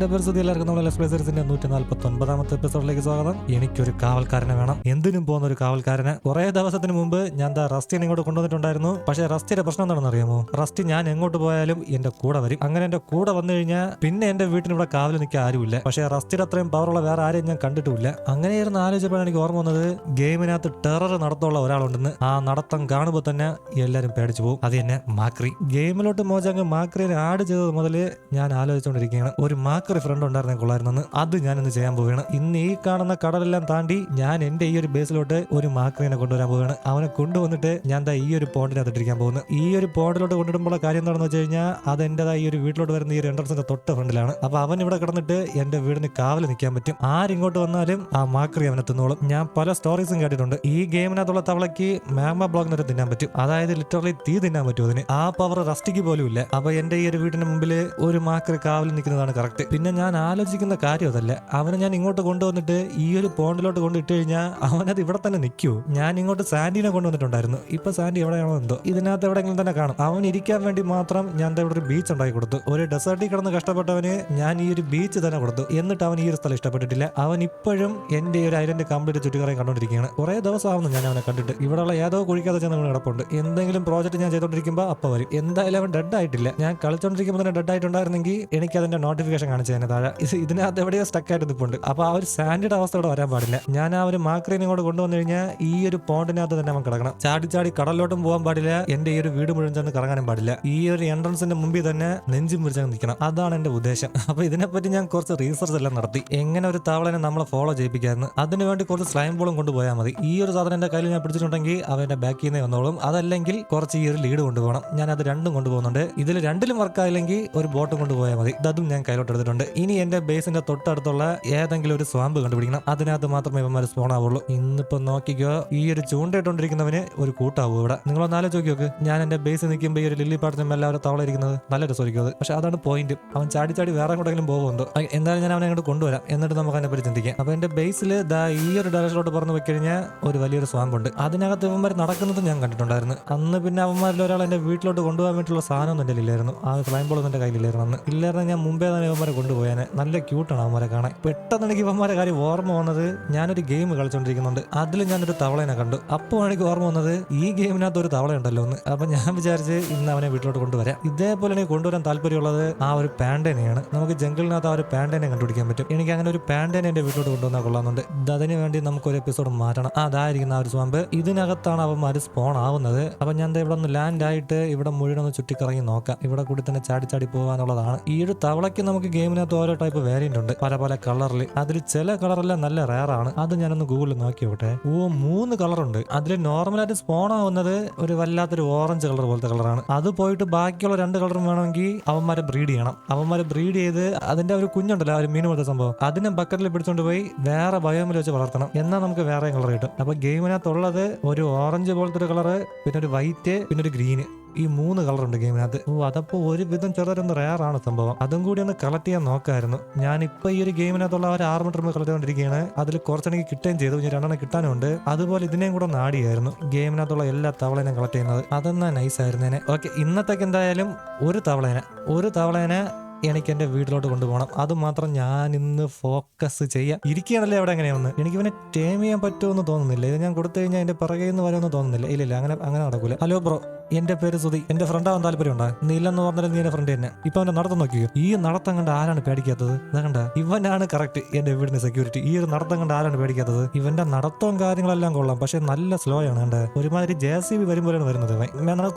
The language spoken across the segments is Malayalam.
എന്റെ പേര് സുധി എല്ലാവർക്കും നമ്മുടെ എക്സ്പ്രസീസിന്റെ നൂറ്റി നാൽപ്പത്തി ഒൻപതാമത്തെ എപ്പിസോഡിലേക്ക് സ്വാഗതം. എനിക്കൊരു കാവൽക്കാരനെ വേണം. എന്തിനും പോകുന്ന ഒരു കാവൽക്കാരനെ. കുറെ ദിവസത്തിന് മുമ്പ് ഞാൻ ദാ റസ്റ്റിനെ ഇങ്ങോട്ട് കൊണ്ടുവന്നിട്ടുണ്ടായിരുന്നു. പക്ഷേ റസ്റ്റിന്റെ പ്രശ്നം എന്താണെന്ന് അറിയാമോ റസ്റ്റി ഞാൻ എങ്ങോട്ട് പോയാലും എന്റെ കൂടെ വരും. അങ്ങനെ എന്റെ കൂടെ വന്നു കഴിഞ്ഞാൽ പിന്നെ എന്റെ വീട്ടിന് ഇവിടെ കാവൽ നിൽക്കാൻ ആരുമില്ല. പക്ഷേ റസ്റ്റിയുടെ അത്രയും പവറുള്ള വേറെ ആരെയും ഞാൻ കണ്ടിട്ടില്ല അങ്ങനെ ഇരുന്ന് ആലോചിച്ചപ്പോഴാണ് എനിക്ക് ഓർമ്മ വന്നത് ഗെയിമിനകത്ത് ടെറർ നടത്തമുള്ള ഒരാളുണ്ടെന്ന്. ആ നടത്തം കാണുമ്പോൾ തന്നെ എല്ലാവരും പേടിച്ചു പോകും. അത് തന്നെ മാക്രി. ഗെയിമിലോട്ട് മോജാങ് മാക്രിയെ ആഡ് ചെയ്തത് മുതൽ ഞാൻ ആലോചിച്ചുകൊണ്ടിരിക്കുകയാണ്. ഒരു മാക്രി ഫ്രണ്ട് ഉണ്ടായിരുന്നെ കൊള്ളായിരുന്നു അത് ഞാൻ ഇന്ന് ചെയ്യാൻ പോവുകയാണ്. ഇന്ന് ഈ കാണുന്ന കടലെല്ലാം താണ്ടി ഞാൻ എന്റെ ഈ ഒരു ബേസിലോട്ട് ഒരു മാക്രീനെ കൊണ്ടുവരാൻ പോവുകയാണ്. അവനെ കൊണ്ടുവന്നിട്ട് ഞാൻ ദാ ഈ ഒരു പോണ്ടിനകത്ത് ഇട്ടിരിക്കാൻ പോകുന്നു. ഈ ഒരു പോണ്ടിലോട്ട് കൊണ്ടിടുമ്പോൾ കാര്യം എന്താണെന്ന് വെച്ച് കഴിഞ്ഞാൽ അത് എന്റേതാ ഈ ഒരു വീട്ടിലോട്ട് വരുന്ന ഈ ഒരു എൻട്രൻസിന്റെ തൊട്ട് ഫ്രണ്ടിലാണ്. അപ്പൊ അവൻ ഇവിടെ കിടന്നിട്ട് എന്റെ വീടിന് കാവൽ നിൽക്കാൻ പറ്റും. ആരിങ്ങോട്ട് വന്നാലും ആ മാക്രി അവനെ തിന്നോളും. ഞാൻ പല സ്റ്റോറീസും കേട്ടിട്ടുണ്ട്. ഈ ഗെയിമിനകത്തുള്ള തവളയ്ക്ക് മാമ ബ്ലോഗ് നേരെ തിന്നാൻ പറ്റും. അതായത് ലിറ്ററലി തീ തിന്നാൻ പറ്റും അതിന്. ആ പവർ റസ്റ്റിക്ക് പോലും ഇല്ല അപ്പൊ എന്റെ ഈ ഒരു വീടിന് മുമ്പിൽ ഒരു മാക്രി കാവൽ നിൽക്കുന്നതാണ് കറക്റ്റ് പിന്നെ ഞാൻ ആലോചിക്കുന്ന കാര്യം അതല്ല. അവനെ ഞാൻ ഇങ്ങോട്ട് കൊണ്ടുവന്നിട്ട് ഈ ഒരു പോണ്ടിലോട്ട് കൊണ്ടിട്ട് കഴിഞ്ഞാൽ അവനത് ഇവിടെ തന്നെ നിൽക്കൂ. ഞാൻ ഇങ്ങോട്ട് സാൻഡിനെ കൊണ്ടുവന്നിട്ടുണ്ടായിരുന്നു. ഇപ്പൊ സാൻഡി എവിടെയാണോ എന്തോ. ഇതിനകത്ത് എവിടെയെങ്കിലും തന്നെ കാണും. അവൻ ഇരിക്കാൻ വേണ്ടി മാത്രം ഞാൻ ഇവിടെ ഒരു ബീച്ച് ഉണ്ടാക്കി കൊടുത്തു. ഒരു ഡെസേർട്ടിൽ കിടന്ന് കഷ്ടപ്പെട്ടവന് ഞാൻ ഈ ഒരു ബീച്ച് തന്നെ കൊടുത്തു. എന്നിട്ട് അവൻ ഈ ഒരു സ്ഥലം ഇഷ്ടപ്പെട്ടിട്ടില്ല. അവൻ ഇപ്പോഴും എന്റെ ഒരു ഐലൻഡ് കംപ്ലീറ്റ് ചുറ്റുകറയും കണ്ടോണ്ടിരിക്കുകയാണ്. കുറെ ദിവസമാവുന്നു ഞാൻ അവനെ കണ്ടിട്ട്. ഇവിടെയുള്ള ഏതോ കുഴിക്കാതെ ചെന്ന് കിടപ്പുണ്ട്. എന്തെങ്കിലും പ്രോജക്റ്റ് ഞാൻ ചെയ്തോണ്ടിരിക്കുമ്പോൾ അപ്പൊ വരും. എന്തായാലും അവൻ ഡെഡ് ആയിട്ടില്ല. ഞാൻ കളിച്ചോണ്ടിരിക്കുമ്പോൾ തന്നെ ഡെഡ് ആയിട്ടുണ്ടായിരുന്നെങ്കിൽ എനിക്ക് അതിന്റെ നോട്ടിഫിക്കേഷൻ കാണിച്ചു തന്നെ താഴെ ഇത് ഇതിനകത്ത് എവിടെയോ സ്റ്റക്കായിട്ട് നിൽപ്പുണ്ട് അപ്പൊ ആ ഒരു സാൻഡിയുടെ അവസ്ഥ ഇവിടെ വരാൻ പാടില്ല. ഞാൻ ആ ഒരു മാക്രീനെ കൂടെ കൊണ്ടുവന്നു കഴിഞ്ഞാൽ ഈ ഒരു പോണ്ടിനകത്ത് തന്നെ നമ്മൾ കിടക്കണം. ചാടി ചാടി കടലിലോട്ടും പോകാൻ പാടില്ല. എന്റെ ഈ ഒരു വീട് മുഴുവൻ ചെന്ന് കറങ്ങാനും പാടില്ല. ഈ ഒരു എൻട്രൻസിന്റെ മുമ്പിൽ തന്നെ നെഞ്ചും പിടിച്ചങ്ങ് നിൽക്കണം. അതാണ് എന്റെ ഉദ്ദേശം. അപ്പൊ ഇതിനെപ്പറ്റി ഞാൻ കുറച്ച് റീസർച്ച് എല്ലാം നടത്തി. എങ്ങനെ ഒരു തവളനെ നമ്മളെ ഫോളോ ചെയ്യിപ്പിക്കാമെന്ന്. അതിനുവേണ്ടി കുറച്ച് സ്ലൈം ബോളും കൊണ്ടുപോയാൽ മതി. ഈ ഒരു സാധനം എന്റെ കയ്യിൽ ഞാൻ പിടിച്ചിട്ടുണ്ടെങ്കിൽ അവന്റെ ബാക്കിൽ നിന്ന് വന്നോളും. അതല്ലെങ്കിൽ കുറച്ച് ഈ ഒരു ലീഡ് കൊണ്ടുപോകണം. ഞാൻ അത് രണ്ടും കൊണ്ടുപോകുന്നുണ്ട്. ഇതിൽ രണ്ടിലും വർക്ക് ആയില്ലെങ്കിൽ ഒരു ബോട്ടും കൊണ്ടുപോയാൽ മതി. ഇതും ഞാൻ കയ്യിലോട്ട് എടുത്തിട്ടുണ്ട് ഇനി എന്റെ ബേസിന്റെ തൊട്ടടുത്തുള്ള ഏതെങ്കിലും ഒരു സ്വാമ്പ് കണ്ടുപിടിക്കണം. അതിനകത്ത് മാത്രമേ ഇവന്മാർ സ്പോൺ ആവുള്ളൂ. ഇന്നിപ്പോ നോക്കിക്കോ ഈ ഒരു ചൂണ്ടയിട്ടുകൊണ്ടിരിക്കുന്നവന് ഒരു കൂട്ടാവും ഇവിടെ. നിങ്ങൾ ആലോചിച്ച് നോക്കി. ഞാൻ എന്റെ ബേസ് നിൽക്കുമ്പോൾ ഈ ഒരു ലില്ലി പാടത്തിന് എല്ലാവരും തവള ഇരിക്കുന്നത് നല്ല രസമായിരിക്കും അത്. പക്ഷെ അതാണ് പോയിന്റ് അവൻ ചാടി ചാടി വേറെ എങ്ങോട്ടെങ്കിലും പോകുന്നുണ്ടോ എന്തായാലും ഞാൻ അവനെ അങ്ങോട്ട് കൊണ്ടുവരാം. എന്നിട്ട് നമുക്ക് അതിനെ പറ്റി ചിന്തിക്കാം. അപ്പൊ എന്റെ ബേസിൽ ദാ ഈ ഒരു ഡയറക്ഷനിലോട്ട് പറഞ്ഞു വെക്കഴിഞ്ഞാൽ ഒരു വലിയൊരു സ്വാമ്പ് ഉണ്ട്. അതിനകത്ത് ഇവന്മാർ നടക്കുന്നത് ഞാൻ കണ്ടിട്ടുണ്ടായിരുന്നു. അന്ന് പിന്നെ അവന്മാരിൽ ഒരാൾ എന്റെ വീട്ടിലോട്ട് കൊണ്ടുപോകാൻ വേണ്ടിയിട്ടുള്ള സാധനം ഒന്നും എന്റെ ഇല്ലായിരുന്നു ആ ഫ്ലൈം ബോൾ എന്റെ കയ്യിലില്ലായിരുന്നു അന്ന്. ഇല്ലായിരുന്നു ഞാൻ മുമ്പേ തന്നെ ഇവന്മാരെ കൊണ്ടുപോയാനെ നല്ല ക്യൂട്ടാണ് അവന്മാരെ കാണാൻ. പെട്ടെന്ന് എനിക്ക് ഇവന്മാരെ കാര്യം ഓർമ്മ വന്നത് ഞാനൊരു ഗെയിം കളിച്ചോണ്ടിരിക്കുന്നുണ്ട്. അതിൽ ഞാനൊരു തവളനെ കണ്ടു. അപ്പോ എനിക്ക് ഓർമ്മ വന്നത് ഈ ഗെയിമിനകത്ത് ഒരു തവള ഉണ്ടല്ലോ എന്ന്. അപ്പൊ ഞാൻ വിചാരിച്ച് ഇന്ന് അവനെ വീട്ടിലോട്ട് കൊണ്ടുവരാം. ഇതേപോലെ എനിക്ക് കൊണ്ടുവരാൻ താല്പര്യമുള്ളത് ആ ഒരു പാൻഡേനെയാണ് നമുക്ക് ജംഗിളിനകത്ത് ആ ഒരു പാൻഡേനെ കണ്ടുപിടിക്കാൻ പറ്റും. എനിക്ക് അങ്ങനെ ഒരു പാൻഡേനെ എന്റെ വീട്ടിലോട്ട് കൊണ്ടുവന്നാൽ കൊള്ളാമെന്നുണ്ട്. അതിന് വേണ്ടി നമുക്കൊരു എപ്പിസോഡ് മാറ്റണം. അതായിരിക്കുന്ന ആ ഒരു സ്വാമ്പ് ഇതിനകത്താണ് അവന്മാർ സ്പോൺ ആവുന്നത്. അപ്പൊ ഞാൻ ഇവിടെ ഒന്ന് ലാൻഡ് ആയിട്ട് ഇവിടെ മുഴുവൻ ഒന്ന് ചുറ്റിക്കറങ്ങി നോക്കാം. ഇവിടെ കൂടി തന്നെ ചാടി ചാടി പോകാനുള്ളതാണ്. ഈ ഒരു തവളയ്ക്ക് നമുക്ക് ഗെയിമിനകത്ത് ഓരോ ടൈപ്പ് വേരിയന്റ് ഉണ്ട്. പല പല കളറിൽ അതിൽ ചില കളറെല്ലാം നല്ല റയർ ആണ്. അത് ഞാനൊന്ന് ഗൂഗിളിൽ നോക്കി നോട്ടെ ഓ മൂന്ന് കളറുണ്ട് അതിൽ നോർമലായിട്ട് സ്പോൺ ആവുന്നത് ഒരു വല്ലാത്തൊരു ഓറഞ്ച് കളർ പോലത്തെ കളറാണ് അത് പോയിട്ട് ബാക്കിയുള്ള രണ്ട് കളറും വേണമെങ്കിൽ അവന്മാരെ ബ്രീഡ് ചെയ്യണം. അവന്മാരെ ബ്രീഡ് ചെയ്ത് അതിന്റെ ഒരു കുഞ്ഞുണ്ടല്ലോ ഒരു മീൻ പോലത്തെ സംഭവം. അതിനെ ബക്കറ്റിൽ പിടിച്ചോണ്ട് പോയി വേറെ ബയോമിൽ വെച്ച് വളർത്തണം. എന്നാൽ നമുക്ക് വേറെ കളർ കിട്ടും. അപ്പൊ ഗെയിമിനകത്തുള്ളത് ഒരു ഓറഞ്ച് പോലത്തെ ഒരു കളറ് പിന്നെ ഒരു വൈറ്റ് പിന്നെ ഒരു ഗ്രീന് ഈ മൂന്ന് കളർ ഉണ്ട് ഗെയിമിനകത്ത് ഓ അതപ്പോ ഒരുവിധം ചെറുതൊന്ന് റയറാണ് സംഭവം. അതും കൂടി ഒന്ന് കളക്ട് ചെയ്യാൻ നോക്കായിരുന്നു. ഇപ്പൊ ഈ ഒരു ഗെയിമിനകത്തുള്ള ഒരു ആറ് മീറ്റർ കളക്ട് ചെയ്തുകൊണ്ടിരിക്കുകയാണ് അതിൽ കുറച്ചെനിക്ക് കിട്ടുകയും ചെയ്തു. രണ്ടെണ്ണം കിട്ടാനുണ്ട്. അതുപോലെ ഇതിനെയും കൂടെ നാടിയായിരുന്നു ഗെയിമിനകത്തുള്ള എല്ലാ തവളേനെയും കളക്ട് ചെയ്യുന്നത്. അതെന്നാ നൈസ് ആയിരുന്നേനെ. ഓക്കെ ഇന്നത്തേക്ക് എന്തായാലും ഒരു തവളേനെ ഒരു തവളേനെ എനിക്ക് എന്റെ വീട്ടിലോട്ട് കൊണ്ടുപോകണം. അത് മാത്രം ഞാൻ ഇന്ന് ഫോക്കസ് ചെയ്യാം ഇരിക്കുകയാണല്ലേ അവിടെ എങ്ങനെയാണെന്ന്? എനിക്ക് ഇവനെ ടേം ചെയ്യാൻ പറ്റുമെന്ന് തോന്നുന്നില്ല. ഇത് ഞാൻ കൊടുത്തു കഴിഞ്ഞാൽ എന്റെ പിറകെ നിന്ന് വരുമെന്ന് തോന്നുന്നില്ല. ഇല്ല ഇല്ല അങ്ങനെ അങ്ങനെ നടക്കൂല. ഹലോ ബ്രോ എന്റെ പേര് സുധി എന്റെ ഫ്രണ്ട് ആവാൻ താല്പര്യം ഉണ്ടാ? നീ ഇല്ലെന്ന് പറഞ്ഞാൽ നീ എന്റെ ഫ്രണ്ട് തന്നെ. ഇപ്പൊ അവന്റെ നടത്തം നോക്കിയോ ഈ നടത്തം കണ്ട് ആരാണ് പേടിക്കാത്തത്? ഇതാ കണ്ട. ഇവനാണ് കറക്റ്റ് എന്റെ വീടിന്റെ സെക്യൂരിറ്റി ഈ ഒരു നടത്തം കണ്ട് ആരാണ് പേടിക്കാത്തത്? ഇവന്റെ നടത്തവും കാര്യങ്ങളെല്ലാം കൊള്ളാം. പക്ഷെ നല്ല സ്ലോ ആണ് കണ്ട. ഒരുമാതിരി ജെ സി ബി വരുമ്പോഴാണ് വരുന്നത്.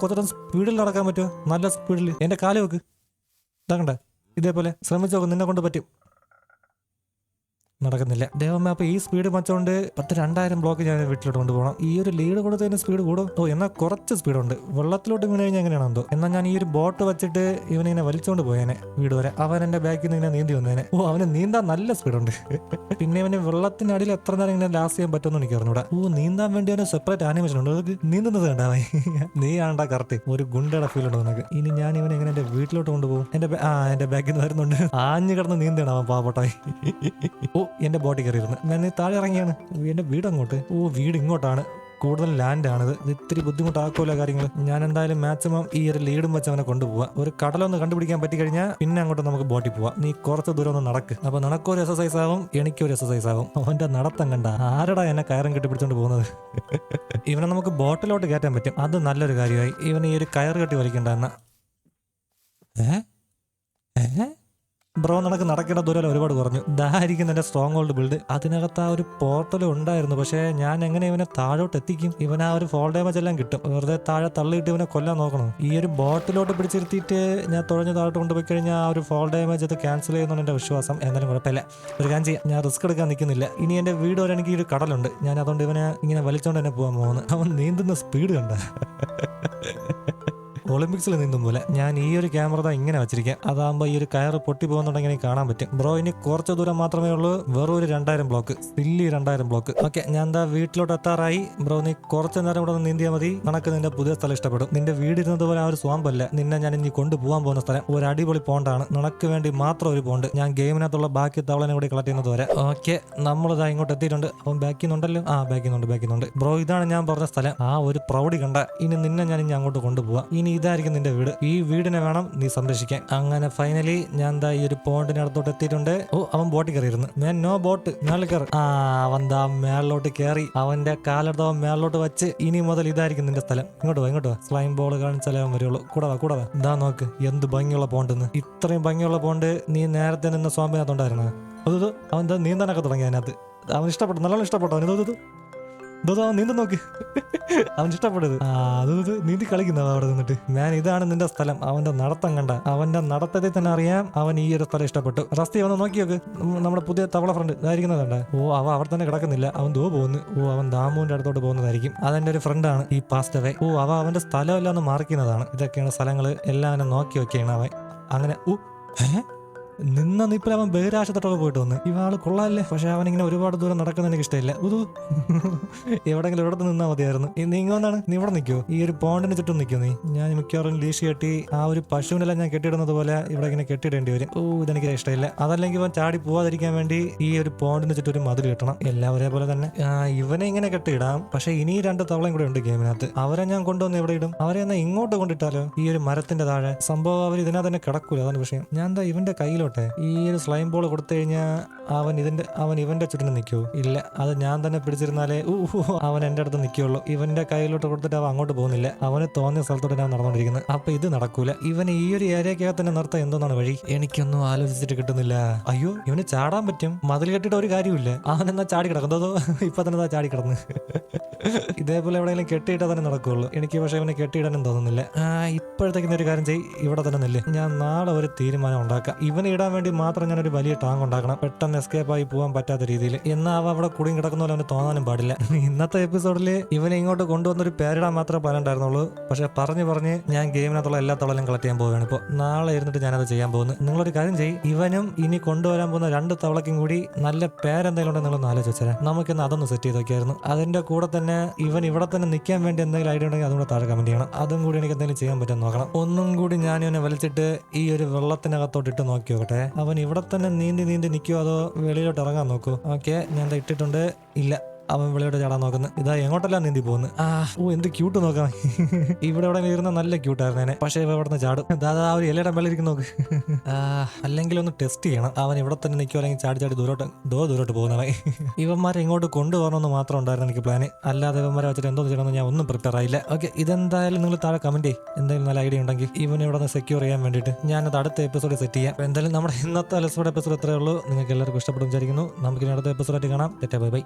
കുറച്ചുകൂടെ സ്പീഡിൽ നടക്കാൻ പറ്റുമോ? നല്ല സ്പീഡിൽ എന്റെ കാൽ വെക്ക്. കണ്ട. ഇതേപോലെ ശ്രമിച്ചു നോക്കും നിന്നെ കൊണ്ട് പറ്റും. നടക്കുന്നില്ല. ദൈവമേ അപ്പൊ ഈ സ്പീഡ് മച്ചോണ്ട് പത്ത് രണ്ടായിരം ബ്ലോക്ക് ഞാൻ വീട്ടിലോട്ട് കൊണ്ടുപോകണം. ഈ ഒരു ലീഡ് കൊടുത്തതിന് സ്പീഡ് കൂടും. ഓ എന്നാൽ കുറച്ച് സ്പീഡുണ്ട് വെള്ളത്തിലോട്ട് വീണ് കഴിഞ്ഞാൽ എങ്ങനെയാണോ എന്തോ? എന്നാൽ ഞാൻ ഈ ഒരു ബോട്ട് വെച്ചിട്ട് ഇവനിങ്ങനെ വലിച്ചോണ്ട് പോയേനെ വീട് വരെ. അവൻ എന്റെ ബാക്കിൽ നിന്ന് ഇങ്ങനെ നീന്തി വന്നേനെ. ഓ അവന് നീന്താൻ നല്ല സ്പീഡുണ്ട് പിന്നെ ഇവന് വെള്ളത്തിനടിയിൽ എത്ര നേരം ഇങ്ങനെ ലാസ്റ്റ് ചെയ്യാൻ പറ്റുമെന്ന് എനിക്ക് അറിഞ്ഞൂടാ ഓ നീന്താൻ വേണ്ടി അവന് സെപ്പറേറ്റ് ആനിമേഷൻ ഉണ്ട്. അത് നീന്തുന്നത് കണ്ടാവേ നീ ആണ്ടാ കറക്റ്റ് ഒരു ഗുണ്ടയുടെ ഫീൽ ഉണ്ട് നിനക്ക്. ഇനി ഞാൻ ഇവനെ എങ്ങനെ എന്റെ വീട്ടിലോട്ട് കൊണ്ടുപോകും? എന്റെ ആ എന്റെ ബാക്കിൽ നിന്ന് വരുന്നുണ്ട്. ആഞ്ഞു കിടന്ന് നീന്തണം അവൻ പാവട്ടായി ഓ എന്റെ ബോട്ടിൽ കയറിയിരുന്നു. ഞാൻ താഴെ ഇറങ്ങിയാണ്. എന്റെ വീട് അങ്ങോട്ട്. ഓ വീട് ഇങ്ങോട്ടാണ്. കൂടുതൽ ലാൻഡ് ഇത്. ഇത്തിരി ബുദ്ധിമുട്ടാക്കുമല്ലോ കാര്യങ്ങൾ ഞാൻ എന്തായാലും മാക്സിമം ഈ ഒരു ലീഡും വെച്ച് അവനെ കൊണ്ടുപോവാം. ഒരു കടലൊന്ന് കണ്ടുപിടിക്കാൻ പറ്റി കഴിഞ്ഞാൽ പിന്നെ അങ്ങോട്ട് നമുക്ക് ബോട്ടിൽ പോവാം. നീ കുറച്ച് ദൂരം ഒന്ന് നടക്ക്. അപ്പൊ നടക്കൊരു എക്സസൈസ് ആവും എനിക്കൊരു എക്സസൈസ് ആവും. അവന്റെ നടത്തം കണ്ട. ആരടാ എന്നെ കയറും കെട്ടിപ്പിടിച്ചോണ്ട് പോകുന്നത്? ഇവനെ നമുക്ക് ബോട്ടിലോട്ട് കയറ്റാൻ പറ്റും. അത് നല്ലൊരു കാര്യമായി. ഇവന് ഈ ഒരു കയർ കെട്ടി വലിക്കണ്ട എന്നാ ഏ? ഏ? ബ്രോ നടക്ക് നടക്കേണ്ട ദൂരം ഒരുപാട് കുറഞ്ഞു. ഇതായിരിക്കും എന്റെ സ്ട്രോങ് ഹോൾഡ് ബിൽഡ് അതിനകത്ത് ആ ഒരു പോർട്ടൽ ഉണ്ടായിരുന്നു. പക്ഷേ ഞാൻ എങ്ങനെ ഇവനെ താഴോട്ട് എത്തിക്കും? ഇവൻ ആ ഒരു ഫോൾ ഡാമേജ് എല്ലാം കിട്ടും. വെറുതെ താഴെ തള്ളിയിട്ട് ഇവനെ കൊല്ലാൻ നോക്കണം? ഈ ഒരു ബോട്ടിലോട്ട് പിടിച്ചിരുത്തിയിട്ട് ഞാൻ തുഴഞ്ഞ് താഴോട്ട് കൊണ്ടുപോയി കഴിഞ്ഞാൽ ആ ഒരു ഫോൾ ഡാമേജ് അത് ക്യാൻസൽ ചെയ്യുന്നതാണ് എന്റെ വിശ്വാസം. എന്നാലും കുഴപ്പമില്ല. ഒരു കാര്യം ചെയ്യാം. ഞാൻ റിസ്ക് എടുക്കാൻ നിൽക്കുന്നില്ല. ഇനി എന്റെ വീട് വരെ എനിക്ക് ഒരു കടലുണ്ട്. ഞാൻ അതുകൊണ്ട് ഇവനെ ഇങ്ങനെ വലിച്ചോണ്ട് തന്നെ പോകാൻ പോകുന്നു. അവൻ നീന്തുന്ന സ്പീഡ് കണ്ട. ഒളിമ്പിക്സിൽ നിന്നും പോലെ ഞാൻ ഈ ഒരു ക്യാമറ ദാ ഇങ്ങനെ വെച്ചിരിക്കാം. അതാകുമ്പോൾ ഈ ഒരു കയറ് പൊട്ടി പോകുന്നുണ്ടെങ്കിൽ കാണാൻ പറ്റും. ബ്രോ ഇനി കുറച്ച് ദൂരം മാത്രമേ ഉള്ളൂ. വെറും ഒരു രണ്ടായിരം ബ്ലോക്ക് സില്ലി രണ്ടായിരം ബ്ലോക്ക് ഓക്കെ ഞാൻ എന്താ വീട്ടിലോട്ട് എത്താറായി. ബ്രോ നീ കുറച്ച് നേരം ഇവിടെ നിന്ന് നീന്തിയാൽ മതി. നിനക്ക് നിന്റെ പുതിയ സ്ഥലം ഇഷ്ടപ്പെടും. നിന്റെ വീടിരുന്നത് പോലെ ആ ഒരു സ്വാമ്പല്ല നിന്നെ ഞാൻ ഇനി കൊണ്ടുപോകാൻ പോകുന്ന സ്ഥലം ഒരു അടിപൊളി പോണ്ടാണ് നിനക്ക് വേണ്ടി മാത്രം ഒരു പോണ്ട് ഞാൻ ഗെയിമിനകത്തുള്ള ബാക്കി തവളനെ കൂടി കളക്ട് ചെയ്യുന്നത് വരെ ഓക്കെ നമ്മളിതാ ഇങ്ങോട്ട് എത്തിയിട്ടുണ്ട്. അപ്പം ബാക്കിൽ നിന്നുണ്ടല്ലോ ആ ബാക്കിൽ നിന്നുണ്ട് ബ്രോ ഇതാണ് ഞാൻ പറഞ്ഞ സ്ഥലം. ആ ഒരു പ്രൗഡി കണ്ട. ഇനി നിന്നെ ഞാൻ ഇനി അങ്ങോട്ട് കൊണ്ടുപോകാം ഇനി ഇതായിരിക്കും നിന്റെ വീട്. ഈ വീടിനെ വേണം നീ സംരക്ഷിക്കാൻ. അങ്ങനെ ഫൈനലി ഞാൻ എന്താ ഈ ഒരു പോണ്ടിന് അടുത്തോട്ട് എത്തിയിട്ടുണ്ട്. ഓ അവൻ ബോട്ടിൽ കയറിയിരുന്നു. ഞാൻ നോ ബോട്ട് മേളിൽ കയറി. ആ അവൻ ദാ മേളിലോട്ട് കയറി. അവന്റെ കാലെടുത്ത് അവൻ മേളിലോട്ട് വെച്ച് ഇനി മുതൽ ഇതായിരിക്കും നിന്റെ സ്ഥലം. ഇങ്ങോട്ട് വാ ഇങ്ങോട്ട് വാ. സ്ലൈം ബോൾ കാണിച്ചാലേ അവൻ വരുള്ളൂ കൂടെ വാ കൂടെ ഇതാ നോക്ക് എന്ത് ഭംഗിയുള്ള പോണ്ടെന്ന് ഇത്രയും ഭംഗിയുള്ള പോണ്ട് നീ നേരത്തെ നിന്ന സ്വാമിനകത്തുണ്ടായിരുന്നു അത് അവൻ നീന്താനൊക്കെ തുടങ്ങി അതിനകത്ത്. അവൻ ഇഷ്ടപ്പെട്ടു നല്ലോണം ഇഷ്ടപ്പെട്ടു അവൻ ഇത് ഇതോ അവൻ നോക്ക്. അവൻ ഇഷ്ടപ്പെട്ടത് ആ അത് ഇത് നീന്തി കളിക്കുന്ന അവിടെ നിന്നിട്ട്. ഞാൻ ഇതാണ് നിന്റെ സ്ഥലം. അവന്റെ നടത്തം കണ്ട. അവന്റെ നടത്തത്തിൽ തന്നെ അറിയാം. അവൻ ഈ ഒരു സ്ഥലം ഇഷ്ടപ്പെട്ടു. റസ്തി വന്ന് നോക്കി നോക്ക്. നമ്മുടെ പുതിയ തവള ഫ്രണ്ട് ഇതായിരിക്കുന്നതണ്ട? ഓ അവ അവിടെ തന്നെ കിടക്കുന്നില്ല. അവൻ ദോ പോകുന്നു. ഓ അവൻ ദാമുവിന്റെ അടുത്തോട്ട് പോകുന്നതായിരിക്കും. അതെന്റെ ഒരു ഫ്രണ്ടാണ് ഈ പാസ്റ്റ് അവേ ഓ അവ അവന്റെ സ്ഥലം എല്ലാം ഒന്ന് മാറിക്കുന്നതാണ്. ഇതൊക്കെയാണ് സ്ഥലങ്ങൾ എല്ലാം അവനെ നോക്കി വെക്കുകയാണ് അവൻ. അങ്ങനെ ഓ ഏ? നിന്ന ഇപ്പോൾ അവൻ ബഹിരാശത്തോട്ടൊക്കെ പോയിട്ട് വന്ന്. ഇവാൾ കൊള്ളാല്ലേ? പക്ഷെ അവൻ ഇങ്ങനെ ഒരുപാട് ദൂരം നടക്കുന്ന എനിക്ക് ഇഷ്ടമില്ല ഉതു. എവിടെങ്കിലും ഇവിടെ നിന്നാ മതിയായിരുന്നു. നീ ഇങ്ങോട്ടാണ് നീ ഇവിടെ നിൽക്കോ ഈ ഒരു പോണ്ടിന് ചുറ്റും നിൽക്കോ നീ? ഞാൻ മിക്കവാറും ലീഷ് കെട്ടി ആ ഒരു പശുവിനെല്ലാം ഞാൻ കെട്ടിയിടുന്നത് പോലെ ഇവിടെ ഇങ്ങനെ കെട്ടിയിടേണ്ടി വരും. ഓ ഇതെനിക്ക് ഇഷ്ടമില്ല. അതല്ലെങ്കിൽ ഇവൻ ചാടി പോവാതിരിക്കാൻ വേണ്ടി ഈ ഒരു പോണ്ടിന് ചുറ്റും ഒരു മതിൽ കെട്ടണം. എല്ലാവരെ പോലെ തന്നെ. ഇവനെ ഇങ്ങനെ കെട്ടിയിടാം. പക്ഷെ ഇനി രണ്ട് തവളയും കൂടെ ഉണ്ട് ഗെയിമിനകത്ത്. അവരെ ഞാൻ കൊണ്ടുവന്ന് ഇവിടെ ഇടും? അവരെ എന്നാ ഇങ്ങോട്ട് കൊണ്ടിട്ടാലോ? ഈ ഒരു മരത്തിന്റെ താഴെ. സംഭവം അവർ ഇതിനകത്ത് തന്നെ കിടക്കൂല. അതാണ് വിഷയം. ഞാൻ എന്താ ഇവന്റെ കയ്യിലോട്ടെ ഈ ഒരു സ്ലൈം ബോൾ കൊടുത്തു കഴിഞ്ഞാൽ അവൻ ഇതിന്റെ അവൻ ഇവന്റെ ചുറ്റിനും നിൽക്കൂ ഇല്ല അത് ഞാൻ തന്നെ പിടിച്ചിരുന്നാലേ അവൻ എന്റെ അടുത്ത് നിൽക്കുള്ളൂ ഇവന്റെ കയ്യിലോട്ട് കൊടുത്തിട്ട് അവൻ അങ്ങോട്ട് പോകുന്നില്ല. അവന് തോന്നിയ സ്ഥലത്തോട്ട് ഞാൻ നടന്നുകൊണ്ടിരിക്കുന്നത്. അപ്പൊ ഇത് നടക്കൂല. ഇവൻ ഈ ഒരു ഏരിയക്കകത്ത് തന്നെ നിർത്താൻ എന്തോന്നാണ് വഴി? എനിക്കൊന്നും ആലോചിച്ചിട്ട് കിട്ടുന്നില്ല. അയ്യോ ഇവന് ചാടാൻ പറ്റും. മതിൽ കെട്ടിട്ട് ഒരു കാര്യമില്ല അവൻ എന്നാ ചാടി കിടക്കുന്നതോ? ഇപ്പൊ തന്നെ ചാടി കിടന്ന്. ഇതേപോലെ എവിടെയെങ്കിലും കെട്ടിയിട്ടാ തന്നെ നടക്കുള്ളൂ. എനിക്ക് പക്ഷേ ഇവനെ കെട്ടിയിടാനും തോന്നുന്നില്ല. ഇപ്പോഴത്തേക്ക് ഒരു കാര്യം ചെയ്യ്. ഇവിടെ തന്നെ നില്ല. ഞാൻ നാളെ ഒരു തീരുമാനം ഉണ്ടാക്കാം. ഇവനെ ഇടാൻ വേണ്ടി മാത്രം ഞാൻ ഒരു വലിയ ടാങ്ക് ഉണ്ടാക്കണം. പെട്ടെന്ന് എസ്കേപ്പ് ആയി പോകാൻ പറ്റാത്ത രീതിയിൽ എന്നാ അവ അവിടെ കുടുങ്ങി കിടക്കുന്ന പോലെ അവന് തോന്നാനും പാടില്ല. ഇന്നത്തെ എപ്പിസോഡിൽ ഇവനെ ഇങ്ങോട്ട് കൊണ്ടുവന്നൊരു പേരിടാൻ മാത്രമേ പറയണ്ടായിരുന്നുള്ളൂ പക്ഷെ പറഞ്ഞു പറഞ്ഞ് ഞാൻ ഗെയിമിനകത്തുള്ള എല്ലാ തവളലും കളക്ട് ചെയ്യാൻ പോവുകയാണ് ഇപ്പോൾ നാളെ ഇരുന്നിട്ട് ഞാനത് ചെയ്യാൻ പോകുന്നു. നിങ്ങളൊരു കാര്യം ചെയ്യും. ഇവനും ഇനി കൊണ്ടുവരാൻ പോകുന്ന രണ്ട് തവളയ്ക്കും കൂടി നല്ല പേരെന്തെങ്കിലും ഉണ്ടെങ്കിൽ നിങ്ങളൊന്ന് ആലോചിച്ചു വെച്ചാൽ നമുക്കിന്ന് അതൊന്ന് സെറ്റ് ചെയ്ത് നോക്കിയായിരുന്നു അതിന്റെ കൂടെ തന്നെ ഇവൻ ഇവിടെ തന്നെ നിൽക്കാൻ വേണ്ടി എന്തെങ്കിലും ഐഡിയ ഉണ്ടെങ്കിൽ അതും കൂടെ താഴെ കമന്റ് ചെയ്യണം. അതും കൂടി എനിക്ക് എന്തെങ്കിലും ചെയ്യാൻ പറ്റും നോക്കണം. ഒന്നും കൂടി ഞാൻ ഇവനെ വലിച്ചിട്ട് ഈ ഒരു വെള്ളത്തിനകത്തോട്ട് ഇട്ട് നോക്കി നോക്കട്ടെ അവൻ ഇവിടെ തന്നെ നീന്തി നീന്തി നിൽക്കുമോ അതോ വെളിയിലോട്ട് ഇറങ്ങാൻ നോക്കൂ? ഓക്കെ ഞാൻ ഇട്ടിട്ടുണ്ട്. ഇല്ല. അവൻ വെളിയോട്ട് ചാടാൻ നോക്കുന്നു. ഇതാ എങ്ങോട്ടല്ല നീന്തി പോകുന്നു ആ ഓ എന്ത് ക്യൂട്ട് നോക്കാം. ഇവിടെ ഇവിടെ ഇരുന്ന നല്ല ക്യൂട്ടായിരുന്നു പക്ഷേ ഇവ ഇവിടെ നിന്ന് ചാടും. ദാദാ ആ ഒരു ഇലയുടെ ഇരിക്കുന്ന നോക്ക്. അല്ലെങ്കിൽ ഒന്ന് ടെസ്റ്റ് ചെയ്യണം. അവൻ ഇവിടെ തന്നെ നിൽക്കുക അല്ലെങ്കിൽ ചാടി ചാടി ദൂരോട്ട് ദോ ദൂരോട്ട് പോകുന്നവൻ. ഇവന്മാരെ ഇങ്ങോട്ട് കൊണ്ടുപോകണമെന്ന് മാത്രം ഉണ്ടായിരുന്നു എനിക്ക് പ്ലാന് അല്ലാതെ ഇവന്മാരെ വെച്ചിട്ട് എന്തോ ചെയ്യണമെന്ന് ഞാൻ ഒന്നും പ്രിപ്പയർ ആയില്ല. ഓക്കെ ഇതെന്തായാലും നിങ്ങൾ താഴെ കമന്റ് ചെയ്യും. എന്തെങ്കിലും നല്ല ഐഡിയ ഉണ്ടെങ്കിൽ ഇവനെ ഇവിടെ നിന്ന് സെക്യൂർ ചെയ്യാൻ വേണ്ടിയിട്ട് ഞാനത് അടുത്ത എപ്പിസോഡ് സെറ്റ് ചെയ്യാം. എന്തായാലും നമ്മുടെ ഇന്നത്തെ എപ്പിസോഡ് എപ്പിസോഡ് എത്രയേ ഉള്ളൂ. നിങ്ങൾക്ക് എല്ലാവർക്കും ഇഷ്ടപ്പെടും വിചാരിക്കുന്നു. നമുക്ക് അടുത്ത എപ്പിസോഡായിട്ട് കാണാം. തെറ്റാ ബൈ ബൈ